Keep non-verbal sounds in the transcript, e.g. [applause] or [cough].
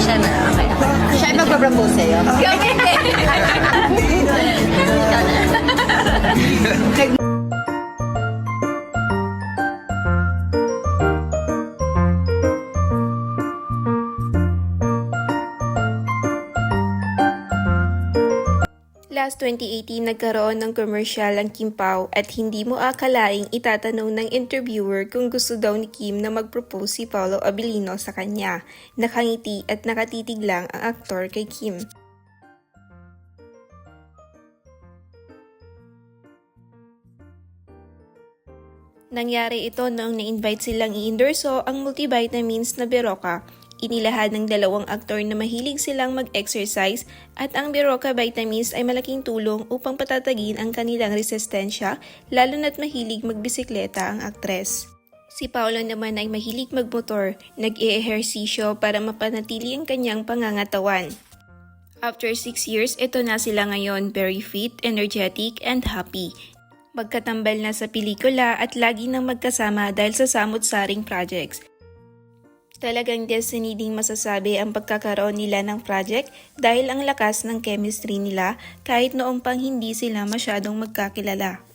Siya na, okay. Siya ay magpapropose sa'yo. [laughs] Ikaw na. Last 2018, nagkaroon ng commercial ang Kim Pao at hindi mo akalaing itatanong ng interviewer kung gusto daw ni Kim na mag-propose si Paolo Abilino sa kanya. Nakangiti at nakatitig lang ang aktor kay Kim. Nangyari ito noong na-invite silang i-endorso ang multivitamins na Beroka. Inilahad ng dalawang aktor na mahilig silang mag-exercise at ang Beroka vitamins ay malaking tulong upang patatagin ang kanilang resistensya lalo na't mahilig magbisikleta ang aktres. Si Paolo naman ay mahilig magmotor, nag-eehersisyo para mapanatili ang kanyang pangangatawan. After 6 years, ito na sila ngayon, very fit, energetic, and happy. Magkatambal na sa pelikula at lagi nang magkasama dahil sa samot-saring projects. Talagang destiny ding masasabi ang pagkakaroon nila ng project dahil ang lakas ng chemistry nila kahit noong pang hindi sila masyadong magkakilala.